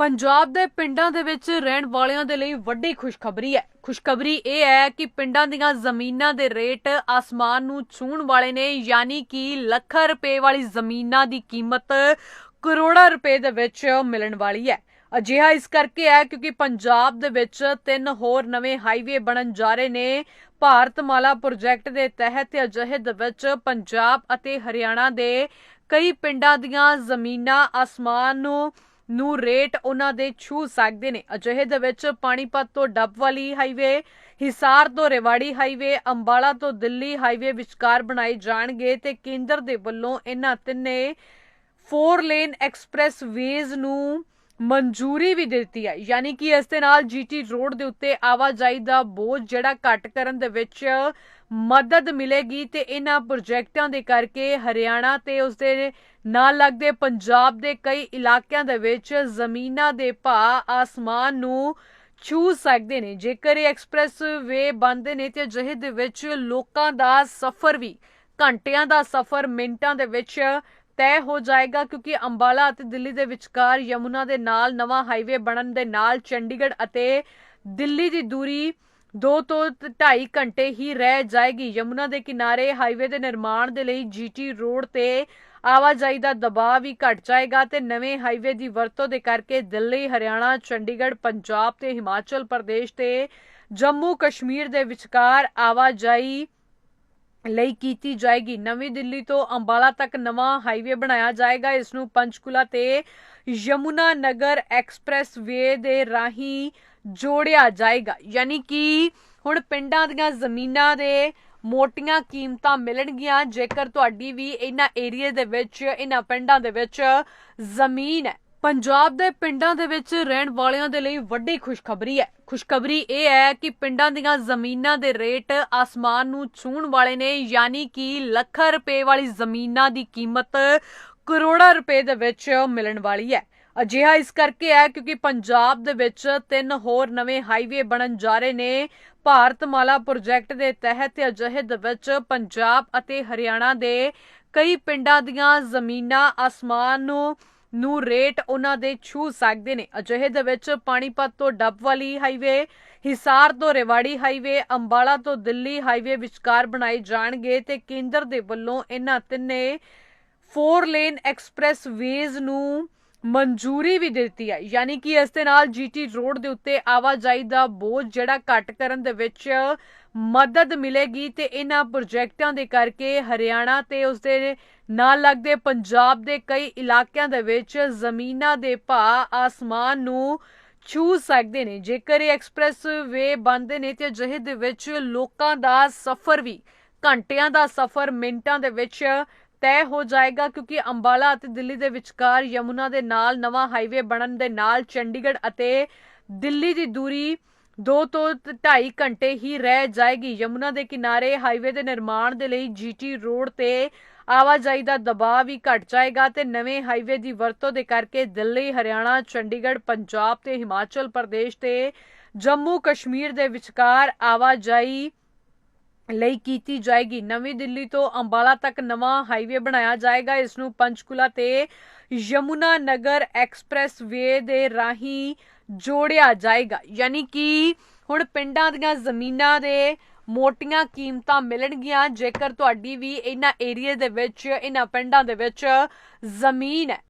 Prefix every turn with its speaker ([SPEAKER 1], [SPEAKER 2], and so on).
[SPEAKER 1] ਪੰਜਾਬ ਦੇ ਪਿੰਡਾਂ ਦੇ ਵਿੱਚ ਰਹਿਣ ਵਾਲਿਆਂ ਦੇ ਲਈ ਵੱਡੀ ਖੁਸ਼ਖਬਰੀ ਹੈ। ਖੁਸ਼ਖਬਰੀ ਇਹ ਹੈ ਕਿ ਪਿੰਡਾਂ ਦੀਆਂ ਜ਼ਮੀਨਾਂ ਦੇ ਰੇਟ ਆਸਮਾਨ ਨੂੰ ਛੂਹਣ ਵਾਲੇ ਨੇ, ਯਾਨੀ ਕਿ ਲੱਖਾਂ ਰੁਪਏ ਵਾਲੀ ਜ਼ਮੀਨਾਂ ਦੀ ਕੀਮਤ ਕਰੋੜਾਂ ਰੁਪਏ ਦੇ ਵਿੱਚ ਮਿਲਣ ਵਾਲੀ ਹੈ। ਅਜਿਹਾ ਇਸ ਕਰਕੇ ਹੈ ਕਿਉਂਕਿ ਪੰਜਾਬ ਦੇ ਵਿੱਚ ਤਿੰਨ ਹੋਰ ਨਵੇਂ ਹਾਈਵੇ ਬਣਨ ਜਾ ਰਹੇ ਨੇ। ਭਾਰਤਮਾਲਾ ਪ੍ਰੋਜੈਕਟ ਦੇ ਤਹਿਤ ਅਜਿਹੇ ਦੇ ਵਿੱਚ ਪੰਜਾਬ ਅਤੇ ਹਰਿਆਣਾ ਦੇ ਕਈ ਪਿੰਡਾਂ ਦੀਆਂ ਜ਼ਮੀਨਾਂ ਆਸਮਾਨ ਨੂੰ ਨੂੰ ਰੇਟ ਉਹਨਾਂ ਦੇ ਛੂ ਸਕਦੇ ਨੇ। ਅਜਿਹੇ ਦੇ ਵਿੱਚ ਪਾਣੀਪਤ ਤੋਂ ਡੱਬ ਵਾਲੀ ਹਾਈਵੇ, ਹਿਸਾਰ ਤੋਂ ਰੇਵਾੜੀ ਹਾਈਵੇ, ਅੰਬਾਲਾ ਤੋਂ ਦਿੱਲੀ ਹਾਈਵੇ ਵਿਚਕਾਰ ਬਣਾਏ ਜਾਣਗੇ ਤੇ ਕੇਂਦਰ ਦੇ ਵੱਲੋਂ ਇਹਨਾਂ ਤਿੰਨੇ 4 ਲੇਨ ਐਕਸਪ੍ਰੈਸ ਵੇਜ਼ ਨੂੰ ਮਨਜ਼ੂਰੀ ਵੀ ਦਿੱਤੀ ਹੈ। ਯਾਨੀ ਕਿ ਇਸ ਦੇ ਨਾਲ ਜੀਟੀ ਰੋਡ ਦੇ ਉੱਤੇ ਆਵਾਜਾਈ ਦਾ ਬੋਝ ਜਿਹੜਾ ਘੱਟ ਕਰਨ ਦੇ ਵਿੱਚ ਮਦਦ ਮਿਲੇਗੀ ਤੇ ਇਹਨਾਂ ਪ੍ਰੋਜੈਕਟਾਂ ਦੇ ਕਰਕੇ ਹਰਿਆਣਾ ਤੇ ਉਸਦੇ ਨਾਲ ਲੱਗਦੇ ਪੰਜਾਬ ਦੇ ਕਈ ਇਲਾਕਿਆਂ ਦੇ ਵਿੱਚ ਜ਼ਮੀਨਾਂ ਦੇ ਭਾਅ ਆਸਮਾਨ ਨੂੰ ਛੂ ਸਕਦੇ ਨੇ। ਜੇਕਰ ਇਹ ਐਕਸਪ੍ਰੈਸ ਵੇ ਬਣਦੇ ਨੇ ਤੇ ਅਜਿਹੇ ਦੇ ਵਿੱਚ ਲੋਕਾਂ ਦਾ ਸਫ਼ਰ ਵੀ, ਘੰਟਿਆਂ ਦਾ ਸਫ਼ਰ ਮਿੰਟਾਂ ਦੇ ਵਿੱਚ ਤੈਅ ਹੋ ਜਾਏਗਾ ਕਿਉਂਕਿ ਅੰਬਾਲਾ ਅਤੇ ਦਿੱਲੀ ਦੇ ਵਿਚਕਾਰ ਯਮੁਨਾ ਦੇ ਨਾਲ ਨਵਾਂ ਹਾਈਵੇ ਬਣਨ ਦੇ ਨਾਲ ਚੰਡੀਗੜ੍ਹ ਅਤੇ ਦਿੱਲੀ ਦੀ ਦੂਰੀ 2 ਤੋਂ 2.5 ਘੰਟੇ ਹੀ ਰਹਿ ਜਾਏਗੀ। ਯਮੁਨਾ ਦੇ ਕਿਨਾਰੇ ਹਾਈਵੇ ਦੇ ਨਿਰਮਾਣ ਦੇ ਲਈ ਜੀਟੀ ਰੋਡ ਤੇ ਆਵਾਜਾਈ ਦਾ ਦਬਾਅ ਵੀ ਘਟ ਜਾਏਗਾ ਤੇ ਨਵੇਂ ਹਾਈਵੇ ਦੀ ਵਰਤੋਂ ਦੇ ਕਰਕੇ ਦਿੱਲੀ, ਹਰਿਆਣਾ, ਚੰਡੀਗੜ੍ਹ, ਪੰਜਾਬ ਤੇ ਹਿਮਾਚਲ ਪ੍ਰਦੇਸ਼ ਤੇ ਜੰਮੂ ਕਸ਼ਮੀਰ ਦੇ ਵਿਚਕਾਰ ਆਵਾਜਾਈ ਲਈ ਕੀਤੀ ਜਾਏਗੀ। ਨਵੀਂ ਦਿੱਲੀ ਤੋਂ ਅੰਬਾਲਾ ਤੱਕ ਨਵਾਂ ਹਾਈਵੇ ਬਣਾਇਆ ਜਾਏਗਾ। ਇਸ ਨੂੰ ਪੰਚਕੁਲਾ ਤੇ ਯਮੁਨਾ ਨਗਰ ਐਕਸਪ੍ਰੈਸ ਵੇ ਦੇ ਰਾਹੀਂ ਜੋੜਿਆ ਜਾਏਗਾ। ਯਾਨੀ ਕਿ ਹੁਣ ਪਿੰਡਾਂ ਦੀਆਂ ਜ਼ਮੀਨਾਂ ਦੇ ਮੋਟੀਆਂ ਕੀਮਤਾਂ ਮਿਲਣਗੀਆਂ। ਜੇਕਰ ਤੁਹਾਡੀ ਵੀ ਇਹਨਾਂ ਏਰੀਆ ਦੇ ਵਿੱਚ, ਇਹਨਾਂ ਪਿੰਡਾਂ ਦੇ ਵਿੱਚ ਜ਼ਮੀਨ ਹੈ। ਪੰਜਾਬ ਦੇ ਪਿੰਡਾਂ ਦੇ ਵਿੱਚ ਰਹਿਣ ਵਾਲਿਆਂ ਦੇ ਲਈ ਵੱਡੀ ਖੁਸ਼ਖਬਰੀ ਹੈ। ਖੁਸ਼ਖਬਰੀ ਇਹ ਹੈ ਕਿ ਪਿੰਡਾਂ ਦੀਆਂ ਜ਼ਮੀਨਾਂ ਦੇ ਰੇਟ ਆਸਮਾਨ ਨੂੰ ਛੂਹਣ ਵਾਲੇ ਨੇ। ਯਾਨੀ ਕਿ ਲੱਖਾਂ ਰੁਪਏ ਵਾਲੀ ਜ਼ਮੀਨਾਂ ਦੀ ਕੀਮਤ ਕਰੋੜਾਂ ਰੁਪਏ ਦੇ ਵਿੱਚ ਮਿਲਣ ਵਾਲੀ ਹੈ। ਅਜਿਹਾ ਇਸ ਕਰਕੇ ਹੈ ਕਿਉਂਕਿ ਪੰਜਾਬ ਦੇ ਵਿੱਚ ਤਿੰਨ ਹੋਰ ਨਵੇਂ ਹਾਈਵੇ ਬਣਨ ਜਾ ਰਹੇ ਨੇ। ਭਾਰਤਮਾਲਾ ਪ੍ਰੋਜੈਕਟ ਦੇ ਤਹਿਤ ਅਜਿਹੇ ਦੇ ਵਿੱਚ ਪੰਜਾਬ ਅਤੇ ਹਰਿਆਣਾ ਦੇ ਕਈ ਪਿੰਡਾਂ ਦੀਆਂ ਜ਼ਮੀਨਾਂ ਆਸਮਾਨ ਨੂੰ ਨੂੰ ਰੇਟ ਉਹਨਾਂ ਦੇ ਛੂ ਸਕਦੇ ਨੇ। ਅਜਿਹੇ ਦੇ ਵਿੱਚ ਪਾਣੀਪਤ ਤੋਂ ਡੱਬ ਵਾਲੀ ਹਾਈਵੇ ਹਿਸਾਰ ਤੋਂ ਰੇਵਾੜੀ ਹਾਈਵੇ ਅੰਬਾਲਾ ਤੋਂ ਦਿੱਲੀ ਹਾਈਵੇ ਵਿਚਕਾਰ ਬਣਾਏ ਜਾਣਗੇ ਤੇ ਕੇਂਦਰ ਦੇ ਵੱਲੋਂ ਇਹਨਾਂ ਤਿੰਨੇ 4 ਲੇਨ ਐਕਸਪ੍ਰੈਸ ਵੇਜ਼ ਨੂੰ ਮਨਜ਼ੂਰੀ ਵੀ ਦਿੱਤੀ ਹੈ। ਯਾਨੀ ਕਿ ਇਸ ਦੇ ਨਾਲ ਜੀਟੀ ਰੋਡ ਦੇ ਉੱਤੇ ਆਵਾਜਾਈ ਦਾ ਬੋਝ ਜਿਹੜਾ ਘੱਟ ਕਰਨ ਦੇ ਵਿੱਚ ਮਦਦ ਮਿਲੇਗੀ ਤੇ ਇਹਨਾਂ ਪ੍ਰੋਜੈਕਟਾਂ ਦੇ ਕਰਕੇ ਹਰਿਆਣਾ ਤੇ ਉਸ ਦੇ ਨਾਲ ਲੱਗਦੇ ਪੰਜਾਬ ਦੇ ਕਈ ਇਲਾਕਿਆਂ ਦੇ ਵਿੱਚ ਜ਼ਮੀਨਾਂ ਦੇ ਭਾਅ ਆਸਮਾਨ ਨੂੰ ਛੂ ਸਕਦੇ ਨੇ। ਜੇਕਰ ਇਹ ਐਕਸਪ੍ਰੈਸ ਵੇ ਬਣਦੇ ਨੇ ਤੇ ਅਜਿਹੇ ਦੇ ਵਿੱਚ ਲੋਕਾਂ ਦਾ ਸਫ਼ਰ ਵੀ, ਘੰਟਿਆਂ ਦਾ ਸਫ਼ਰ, ਮਿੰਟਾਂ ਦੇ ਵਿੱਚ ਤੈਅ ਹੋ ਜਾਏਗਾ ਕਿਉਂਕਿ ਅੰਬਾਲਾ ਅਤੇ ਦਿੱਲੀ ਦੇ ਵਿਚਕਾਰ ਯਮੁਨਾ ਦੇ ਨਾਲ ਨਵਾਂ ਹਾਈਵੇ ਬਣਨ ਦੇ ਨਾਲ ਚੰਡੀਗੜ੍ਹ ਅਤੇ ਦਿੱਲੀ ਦੀ ਦੂਰੀ 2 ਤੋਂ 2.5 ਘੰਟੇ ਹੀ ਰਹਿ ਜਾਏਗੀ। ਯਮੁਨਾ ਦੇ ਕਿਨਾਰੇ ਹਾਈਵੇ ਦੇ ਨਿਰਮਾਣ ਦੇ ਲਈ ਜੀਟੀ ਰੋਡ ਤੇ ਆਵਾਜਾਈ ਦਾ ਦਬਾਅ ਵੀ ਘਟ ਜਾਏਗਾ ਤੇ ਨਵੇਂ ਹਾਈਵੇ ਦੀ ਵਰਤੋਂ ਦੇ ਕਰਕੇ ਦਿੱਲੀ, ਹਰਿਆਣਾ, ਚੰਡੀਗੜ੍ਹ, ਪੰਜਾਬ ਤੇ ਹਿਮਾਚਲ ਪ੍ਰਦੇਸ਼ ਤੇ ਜੰਮੂ ਕਸ਼ਮੀਰ ਦੇ ਵਿਚਕਾਰ ਆਵਾਜਾਈ ਲਈ ਕੀਤੀ ਜਾਏਗੀ। ਨਵੀਂ ਦਿੱਲੀ ਤੋਂ ਅੰਬਾਲਾ ਤੱਕ ਨਵਾਂ ਹਾਈਵੇ ਬਣਾਇਆ ਜਾਏਗਾ। ਇਸ ਨੂੰ ਪੰਚਕੁਲਾ ਤੇ ਯਮੁਨਾ ਨਗਰ ਐਕਸਪ੍ਰੈਸ ਵੇ ਦੇ ਰਾਹੀਂ ਜੋੜਿਆ ਜਾਏਗਾ। ਯਾਨੀ ਕਿ ਹੁਣ ਪਿੰਡਾਂ ਦੀਆਂ ਜ਼ਮੀਨਾਂ ਦੇ ਮੋਟੀਆਂ ਕੀਮਤਾਂ ਮਿਲਣਗੀਆਂ। ਜੇਕਰ ਤੁਹਾਡੀ ਵੀ ਇਹਨਾਂ ਏਰੀਆ ਦੇ ਵਿੱਚ, ਇਹਨਾਂ ਪਿੰਡਾਂ ਦੇ ਵਿੱਚ ਜ਼ਮੀਨ ਹੈ।